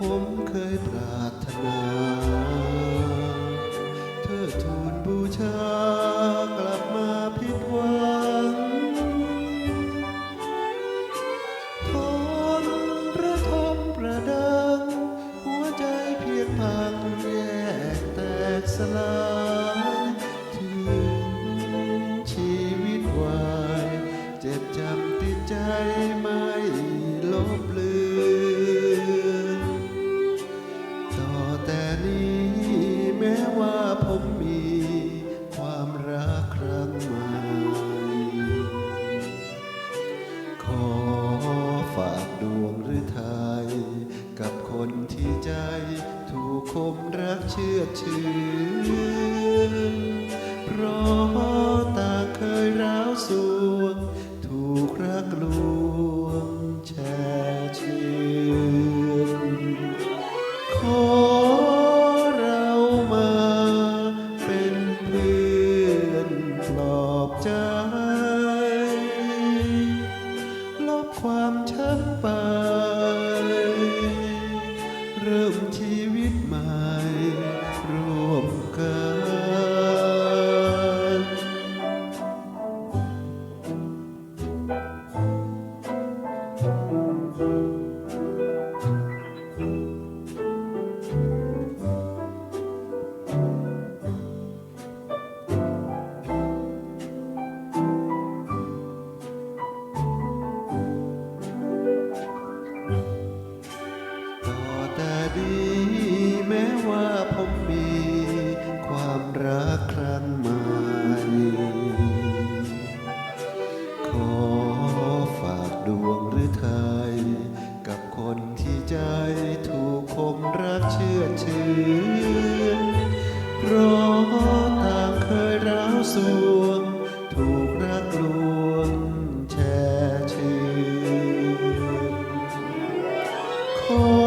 ผมเคยปรารถนา เธอทูลบูชากลับมาผิดหวังทนระทมประดัง หัวใจเพียงพังแยกแตกสลาย คนที่ใจถูกคมรักเชื่อดเชื่อเพราะตาเคยร้าวสวงถูกรักลวงแช่เชื่อนขอเรามาเป็นเพื่อนปลอบใจ ลบความช้ำไปเริ่มชี Oh.